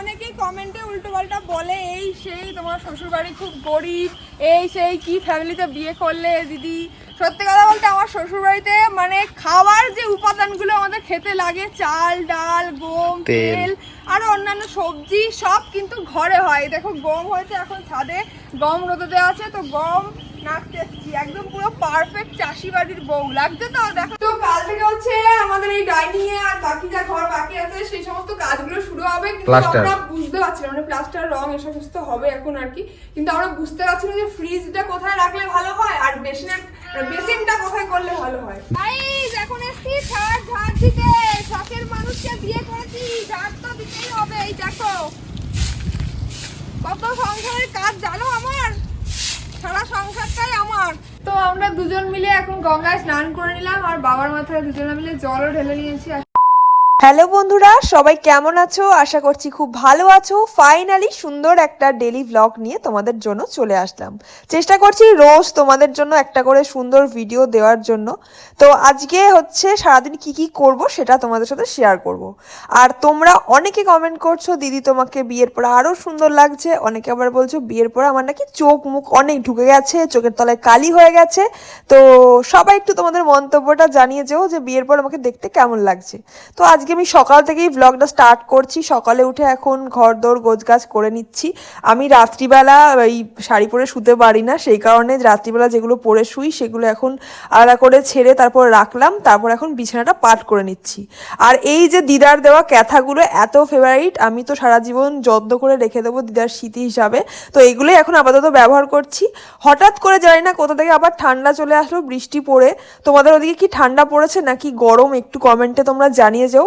অনেকেই কমেন্টে উল্টো পাল্টা বলে এই সেই তোমার শ্বশুর বাড়ি খুব গরিব এই সেই কি ফ্যামিলিতে বিয়ে করলে দিদি সত্যি কথা বলতে আমার শ্বশুর বাড়িতে মানে খাওয়ার যে উপাদানগুলো আমাদের খেতে লাগে চাল ডাল গম তেল। আরও অন্যান্য সবজি সব কিন্তু ঘরে হয় দেখো গম হয়েছে এখন ছাদে গম রোদে আছে তো গম একদম পুরো পারফেক্ট চাষি বাড়ির বউ। লাগছে তো দেখো। তো কাল থেকে হচ্ছে আমাদের এই ডাইনিং এ আর বাকি যা ঘর বাকি আছে সেই সমস্ত কাজগুলো শুরু হবে কিন্তু আমরা বুঝতে পারছি না মানে প্লাস্টার রং এ সমস্ত হবে এখন আর কি। কিন্তু আমরা বুঝতে পারছি না যে ফ্রিজটা কোথায় রাখলে ভালো হয় আর বেসিনের বেসিনটা কোথায় করলে ভালো হয়। গাইস এখন এসছি ঝাড় ঝাড় দিতে। শখের মানুষকে বিয়ে করেছি ঝাড় তো দিতেই হবে এই দেখো। কত সংসারের কাজ জানো আমার? সারা সংসারটাই আমার। তো আমরা দুজন মিলে এখন গঙ্গায় স্নান করে নিলাম, আর বাবার মাথায় দুজনে মিলে জলও ঢেলে নিয়েছি। হ্যালো বন্ধুরা, সবাই কেমন আছো? আশা করছি খুব ভালো আছো। ফাইনালি সুন্দর একটা ডেলি ভ্লগ নিয়ে তোমাদের জন্য চলে আসলাম। চেষ্টা করছি রোজ তোমাদের জন্য একটা করে সুন্দর ভিডিও দেওয়ার জন্য। তো আজকে হচ্ছে সারাদিন কি কি করব সেটা তোমাদের সাথে শেয়ার করব। আর তোমরা অনেকে কমেন্ট করছ, দিদি, তোমাকে বিয়ের পরে আরও সুন্দর লাগছে। অনেকে আবার বলছো, বিয়ের পরে আমার নাকি চোখ মুখ অনেক ঢুকে গেছে, চোখের তলায় কালি হয়ে গেছে। তো সবাই একটু তোমাদের মন্তব্যটা জানিয়ে যেও যে বিয়ের পর আমাকে দেখতে কেমন লাগছে। তো আজকে আমি সকাল থেকেই ব্লগটা স্টার্ট করছি। সকালে উঠে এখন ঘর দৌড় গোছগাছ করে নিচ্ছি। আমি রাত্রিবেলা এই শাড়ি পরে শুতে পারি না, সেই কারণে রাত্রিবেলা যেগুলো পরে শুই সেগুলো এখন আলাদা করে ছেড়ে তারপর রাখলাম, তারপর এখন বিছানাটা পাট করে নিচ্ছি। আর এই যে দিদার দেওয়া ক্যাথাগুলো এত ফেভারিট আমি তো সারা জীবন যত্ন করে রেখে দেবো দিদার স্মৃতি হিসাবে। তো এইগুলোই এখন আপাতত ব্যবহার করছি। হঠাৎ করে জানি না কোথা থেকে আবার ঠান্ডা চলে আসলো, বৃষ্টি পড়ে। তোমাদের ওদিকে কি ঠান্ডা পড়েছে নাকি গরম? একটু কমেন্টে তোমরা জানিয়ে যাও।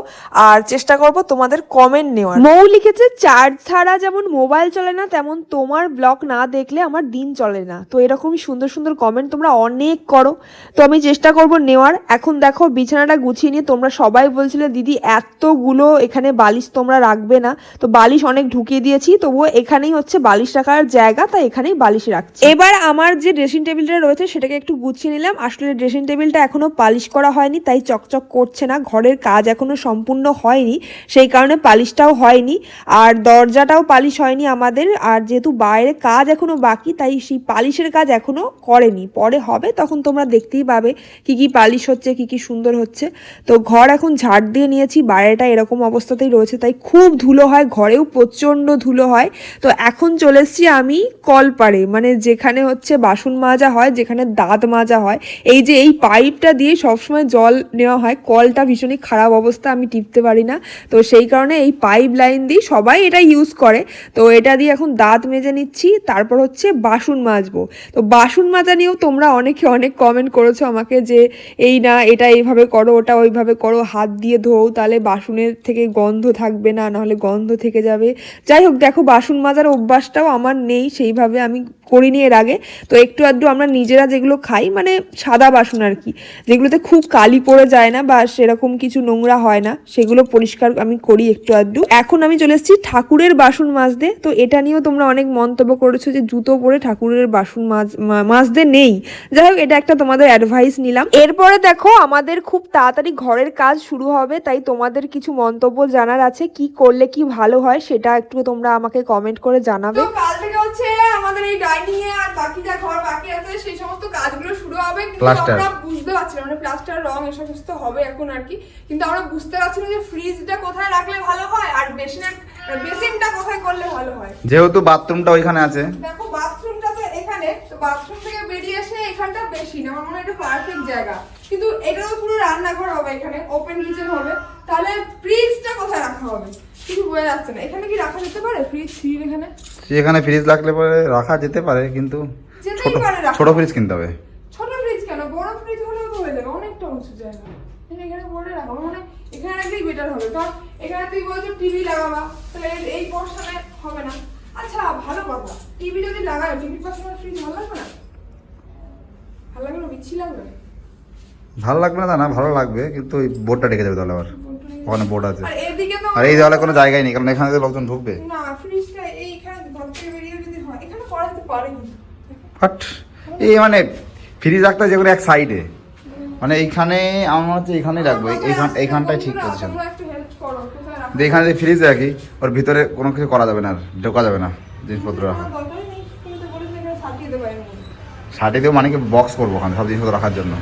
আর চেষ্টা করব তোমাদের কমেন্ট নেওয়ার। মৌ লিখেছে চার্জ ছাড়া যেমন মোবাইল চলে না তেমন তোমার ব্লগ না দেখলে আমার দিন চলে না। তো এরকমই সুন্দর সুন্দর কমেন্ট তোমরা অনেক করো। তো আমি চেষ্টা করব নেওয়ার। এখন দেখো বিছানাটা গুছিয়ে নিয়ে তোমরা সবাই বলছিলে দিদি এতগুলো এখানে বালিশ তোমরা রাখবে না। তো বালিশ অনেক ঢুকিয়ে দিয়েছি তবুও এখানেই হচ্ছে বালিশ রাখার জায়গা তাই এখানেই বালিশ রাখছি। এবার আমার যে ড্রেসিং টেবিলটা রয়েছে সেটাকে একটু গুছিয়ে নিলাম। আসলে ড্রেসিং টেবিলটা এখনও পালিশ করা হয়নি তাই চকচক করছে না। ঘরের কাজ এখনও সম্পূর্ণ হয়নি, সেই কারণে পালিশটাও হয়নি। আর দরজাটাও পালিশ হয়নি আমাদের, আর যেহেতু বাইরে কাজ এখনও বাকি, তাই সেই পালিশের কাজ এখনও করেনি। পরে হবে, তখন তোমরা দেখতেই পাবে কি কি পালিশ হচ্ছে, কি কি সুন্দর হচ্ছে। তো ঘর এখন ঝাড় দিয়ে নিয়েছি, বাইরেটা এরকম অবস্থাতেই রয়েছে, তাই খুব ধুলো হয়, ঘরেও প্রচণ্ড ধুলো হয়। তো এখন চলে এসেছি আমি কলপাড়ে মানে যেখানে হচ্ছে বাসন মাজা হয়, যেখানে দাঁত মাজা হয়। এই যে এই পাইপটা দিয়ে সবসময় জল নেওয়া হয়, কলটা ভীষণই খারাপ অবস্থা, আমি টিপতে পারি না। তো সেই কারণে এই পাইপ লাইন দিয়ে সবাই এটা ইউজ করে। তো এটা দিয়ে এখন দাঁত মেজে নিচ্ছি, তারপর হচ্ছে বাসন মাজবো। তো বাসন মাজা নিয়েও তোমরা অনেকে অনেক কমেন্ট করেছ আমাকে যে, এই না, এটা এইভাবে করো, ওটা ওইভাবে করো, হাত দিয়ে ধোও, তাহলে বাসনের থেকে গন্ধ থাকবে না, নাহলে গন্ধ থেকে যাবে। যাই হোক, দেখো বাসন মাজার অভ্যাসটাও আমার নেই, সেইভাবে আমি করিনি এর আগে। তো একটু আধটু আমরা নিজেরা যেগুলো খাই মানে সাদা বাসন আর কি, যেগুলোতে খুব কালি পড়ে যায় না বা সেরকম কিছু নোংরা হয় না। সেগুলো পরিষ্কার আমি করি একটু আধটু। এখন আমি চলে এসেছি ঠাকুরের বাসন মাজতে। তো এটা নিয়েও তোমরা অনেক মন্তব্য করেছ যে জুতো পরে ঠাকুরের বাসন মাজ মাজতে নেই। যাই হোক, এটা একটা তোমাদের অ্যাডভাইস নিলাম। এরপরে দেখো, আমাদের খুব তাড়াতাড়ি ঘরের কাজ শুরু হবে, তাই তোমাদের কিছু মন্তব্য জানার আছে, কি করলে কি ভালো হয় সেটা একটু তোমরা আমাকে কমেন্ট করে জানাবে। হচ্ছে আমাদের এই ডাইনিং এ আর বাকি যা ঘর বাকি আছে সেই সমস্ত কাজগুলো শুরু হবে কিন্তু আমরা বুঝতে পারছি না মানে প্লাস্টার রং এ সমস্ত হবে এখন আর কি। কিন্তু আমরা বুঝতে পারছি না যে ফ্রিজটা কোথায় রাখলে ভালো হয় আর বেসিনের বেসিনটা কোথায় করলে ভালো হয়। যেহেতু বাথরুমটা ওইখানে আছে। দেখো বাথরুমটা তো এখানে তো বাথরুম থেকে বেরিয়ে এসে এখানটা বেশি না আমার মনে হয় এটা পারফেক্ট জায়গা। কিন্তু এটা তো পুরো রান্নাঘর হবে এখানে ওপেন কিচেন হবে। তাহলে ফ্রিজটা কোথায় রাখা হবে? কিছু বোঝা যাচ্ছে না। এখানে কি রাখা যেতে পারে? ফ্রিজ ফ্রিজ এখানে? সেখানে ফ্রিজ রাখলে পরে রাখা যেতে পারে কিন্তু ছোট ছোট ফ্রিজ কিনতে হবে। ছোট ফ্রিজ কেন? বড় ফ্রিজ হলেও তো হয়ে যাবে অনেকটা উঁচু জায়গা। এখানে বলে রাখো মনে এখানে রাখলেই বেটার হবে। কারণ এখানে তুই বলছো টিভি লাগাবা তাহলে এই- পোর্শনে হবে না। আচ্ছা ভালো কথা। টিভি যদি লাগায় টিভির পাশে ফ্রিজ ভালো লাগবে না? ভালো লাগবে না? বিচ্ছি লাগবে? ভালো লাগবে না না ভালো লাগবে কিন্তু ওই বোর্ডটা ঢেকে যাবে তাহলে আবার। ওখানে বোর্ড আছে। আর এই দেওয়ালে কোনো জায়গায় নেই কারণ এখানে তো লোকজন ঢুকবে। না ফ্রিজটা এইখানে ঘর থেকে বেরিয়ে যদি হয় এখানে করা যেতে পারে কিন্তু বাট এই মানে ফ্রিজ রাখতে যেগুলো এক সাইডে মানে এইখানে আমার মনে হচ্ছে এইখানেই রাখব এইখান এইখানটাই ঠিক বন্ধুরা, পজিশন তোমরা একটু হেল্প করো কোথায় রাখা দিয়ে এখানে যদি ফ্রিজ রাখি ওর ভিতরে কোনো কিছু করা যাবে না আর ঢোকা যাবে না জিনিসপত্র। রাখা দেবো দিয়েও মানে কি বক্স করব ওখানে সব জিনিসপত্র রাখার জন্য।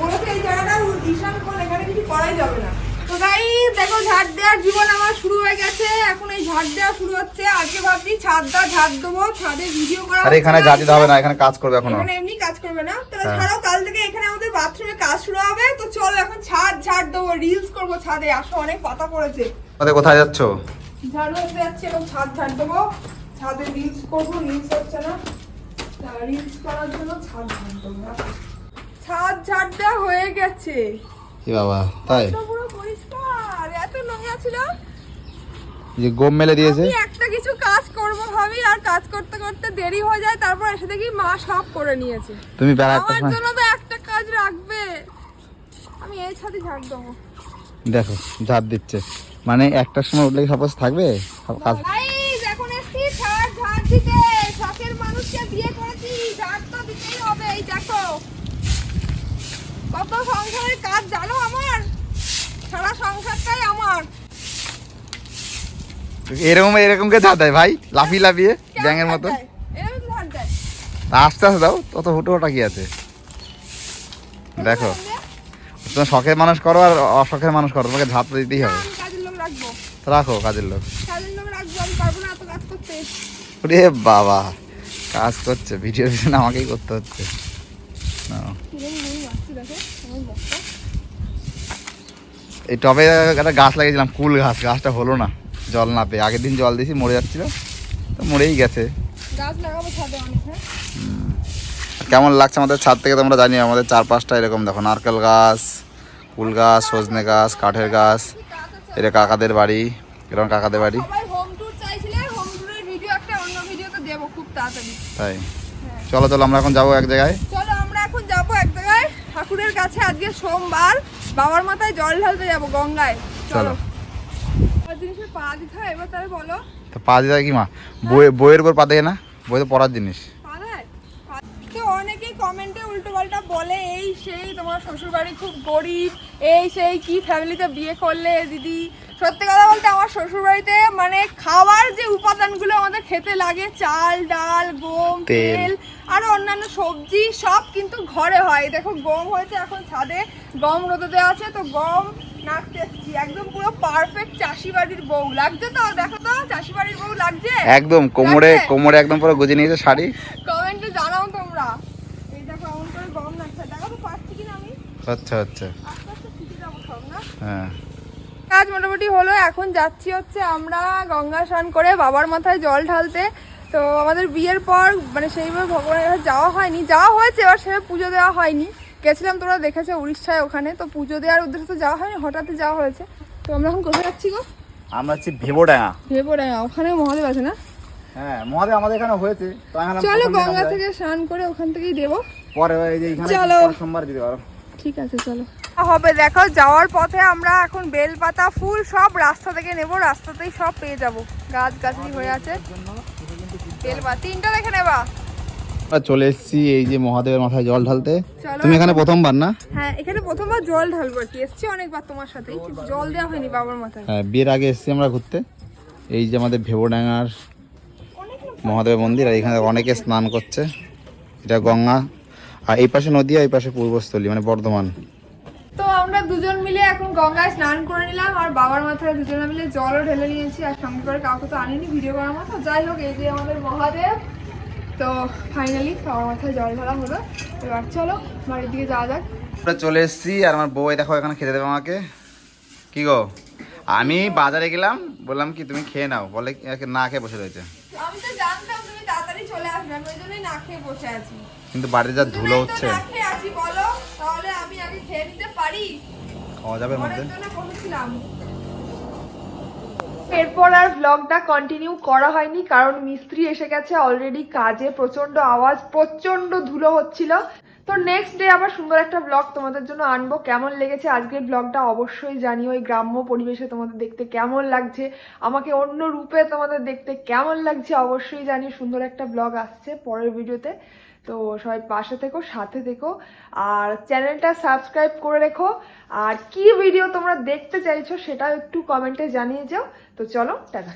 বলেছে এই জায়গাটা ঈশান কোণ এখানে কিছু করাই যাবে না। তো গাই দেখো ঝাড় দেওয়ার জীবন আমার শুরু হয়ে গেছে। এখন এই ঝাড় দেওয়া শুরু হচ্ছে। আজকে ভাবছি ছাদটা ঝাড় দেবো ছাদে ভিডিও করা আরে এখানে। যা দিতে হবে না এখানে কাজ করবে এখনও। এখানে এমনি কাজ করবে না। তাহলে হ্যাঁ। ছাড়াও কাল থেকে এখানে আমাদের বাথরুমে কাজ শুরু হবে। তো চলো এখন ছাদ ঝাড় দেবো রিলস করব ছাদে। আসো অনেক পাতা পড়েছে। কোথায় কোথায় যাচ্ছ? ঝাড়ু হতে যাচ্ছে এবং ছাদ ঝাড় দেবো। ছাদে রিলস করব রিলস হচ্ছে না। রিলস করার জন্য ছাদ ঝাড় দেবো। ছাদ ঝাড় দেওয়া হয়ে গেছে। বাবা তাই এটা পুরো পরিষ্কার এত নোংরা ছিল যে গম মেলে দিয়েছে। একটা কিছু কাজ করব ভাবি আর কাজ করতে করতে দেরি হয়ে যায় তারপর এসে দেখি মা সব করে নিয়েছে। তুমি বেলা একটা আমার সময় জন্য তো একটা কাজ রাখবে। আমি এই ছাদে ঝাড় দেবো। দেখো ঝাড় দিচ্ছে। মানে একটার সময় উঠলে সাপোজ থাকবে? কাজ এখন এসছি ঝাড় ঝাড় দিতে। শখের মানুষকে বিয়ে করেছি ঝাড় তো দিতেই হবে এই দেখো। কত সংসারের কাজ জানো আমার? সারা সংসারটাই আমার। এরকম এরকম কে ঝাড় দেয় ভাই লাফিয়ে লাফিয়ে ব্যাঙের মতো আস্তে আস্তে দাও তত হুটো ওটা কি আছে? দেখো তোমার শখের মানুষ করো আর অশখের মানুষ করো তোমাকে ঝাড় তো দিতেই হবে। রাখো কাজের লোক। ওরে বাবা কাজ করছে ভিডিওর পিছনে আমাকেই করতে হচ্ছে। এই টবে একটা গাছ লাগিয়েছিলাম কুল গাছ গাছটা হলো না। জল না পেয়ে আগের দিন জল দিয়েছি মরে যাচ্ছিল। তো মরেই গেছে। হ্যাঁ কেমন লাগছে আমাদের ছাদ থেকে তোমরা জানি আমাদের চার পাঁচটা এরকম দেখো নারকেল গাছ কুল গাছ সজনে গাছ কাঠের গাছ। এটা কাকাদের বাড়ি এরকম কাকাদের বাড়ি। তাই। চলো চলো আমরা এখন যাব এক জায়গায়। চলো আমরা এখন যাব এক জায়গায়। ঠাকুরের কাছে আজকে সোমবার। বাবার মাথায় জল ঢালতে যাব গঙ্গায়। চলো। পা দিতে কি মা? বই বইয়ের উপর পা দেয় না? বই তো পড়ার জিনিস। অনেকেই কমেন্টে উল্টো পাল্টা বলে এই সেই তোমার শ্বশুর বাড়ি খুব গরিব এই সেই কি ফ্যামিলিতে বিয়ে করলে দিদি? সত্যি কথা বলতে আমার শ্বশুর বাড়িতে মানে খাওয়ার যে উপাদানগুলো আমাদের খেতে লাগে চাল ডাল গম তেল। আরও অন্যান্য সবজি সব কিন্তু ঘরে হয়। দেখো গম হয়েছে এখন ছাদে গম রোদে আছে তো গম একদম পুরো পারফেক্ট চাষি বাড়ির বউ। লাগছে তো দেখো তো চাষি বাড়ির বউ লাগছে? একদম কোমরে কোমরে একদম পুরো গুজে নিয়েছে শাড়ি। কমেন্টে জানাও তোমরা। এই দেখো এমন করে গম লাগছে। দেখো তো পারছি কিনা আমি? আচ্ছা আচ্ছা। আস্তে আস্তে শিখে যাব সব না? হ্যাঁ। কাজ মোটামুটি হলো এখন যাচ্ছি হচ্ছে আমরা গঙ্গা স্নান করে বাবার মাথায় জল ঢালতে। তো আমাদের বিয়ের পর মানে সেইভাবে ভগবানের কাছে যাওয়া হয়নি। যাওয়া হয়েছে এবার সেভাবে পুজো দেওয়া হয়নি। গেছিলাম তোমরা দেখেছ উড়িষ্যায় ওখানে তো পুজো দেওয়ার উদ্দেশ্যে তো যাওয়া হয়নি হঠাৎই যাওয়া হয়েছে। তো আমরা এখন কোথায় যাচ্ছি গো? আমরা হচ্ছে ভেবোডাঙ্গা। ভেবোডাঙ্গা ওখানে মহাদেব আছে না? হ্যাঁ মহাদেব আমাদের এখানে হয়েছে। তো চলো গঙ্গা থেকে স্নান করে ওখান থেকেই দেবো। পরে চলো। সোমবার দিতে পারো। ঠিক আছে চলো। হবে দেখো যাওয়ার পথে আমরা এখন বেলপাতা ফুল সব রাস্তা থেকে নেব রাস্তাতেই সব পেয়ে যাব। গাছ গাছালি হয়ে আছে। বেলপাতা তিনটা দেখে নেবা? চলে এসেছি এই যে মহাদেবের মাথায় জল ঢালতে। তুমি এখানে প্রথমবার না? হ্যাঁ এখানে প্রথমবার জল ঢালবো আর কি। এসছি অনেকবার তোমার সাথে জল দেওয়া হয়নি বাবার মাথায়। হ্যাঁ বিয়ের আগে এসেছি আমরা ঘুরতে। এই যে আমাদের ভেবোডাঙ্গার অনেক লোক মহাদেব মন্দির আর এখানে অনেকে স্নান করছে। এটা গঙ্গা আর এই পাশে নদী আর এই পাশে পূর্বস্থলী মানে বর্ধমান। তো আমরা দুজন মিলে এখন গঙ্গায় স্নান করে নিলাম আর বাবার মাথায় দুজনে মিলে জলও ঢেলে নিয়েছি আর সঙ্গে করে কাউকে তো আনিনি ভিডিও করার মতো। যাই হোক এই যে আমাদের মহাদেব তো ফাইনালি বাবার মাথায় জল ঢালা হলো। এবার চলো বাড়ির দিকে যাওয়া যাক। আমরা চলে এসেছি আর আমার বউ দেখো এখানে খেতে দেবে আমাকে। কি গো? আমি বাজারে গেলাম বললাম কি তুমি খেয়ে নাও। বলে না খেয়ে বসে রয়েছে। আমি তো জানতাম তুমি তাড়াতাড়ি চলে আসবে আমি ওই জন্যই না খেয়ে বসে আছি। কিন্তু বাড়িতে যা ধুলো হচ্ছে। না খেয়ে আছি বলো। তাহলে আমি আগে খেয়ে নিতে পারি? খাওয়া যাবে মধ্যে। বসেছিলাম। এরপর আর ব্লগটা কন্টিনিউ করা হয়নি, কারণ মিস্ত্রি এসে গেছে অলরেডি কাজে প্রচণ্ড আওয়াজ প্রচণ্ড ধুলো হচ্ছিল। তো নেক্সট ডে আবার সুন্দর একটা ব্লগ তোমাদের জন্য আনব। কেমন লেগেছে আজকের ব্লগটা অবশ্যই জানিও। এই গ্রাম্য পরিবেশে তোমাদের দেখতে কেমন লাগছে? আমাকে অন্য রূপে তোমাদের দেখতে কেমন লাগছে অবশ্যই জানিও। সুন্দর একটা ব্লগ আসছে পরের ভিডিওতে। তো সবাই পাশে থেকো, সাথে থেকো। আর চ্যানেলটা সাবস্ক্রাইব করে রেখো। আর কি ভিডিও তোমরা দেখতে চাইছো সেটাও একটু কমেন্টে জানিয়ে যাও। তো চলো, টাটা।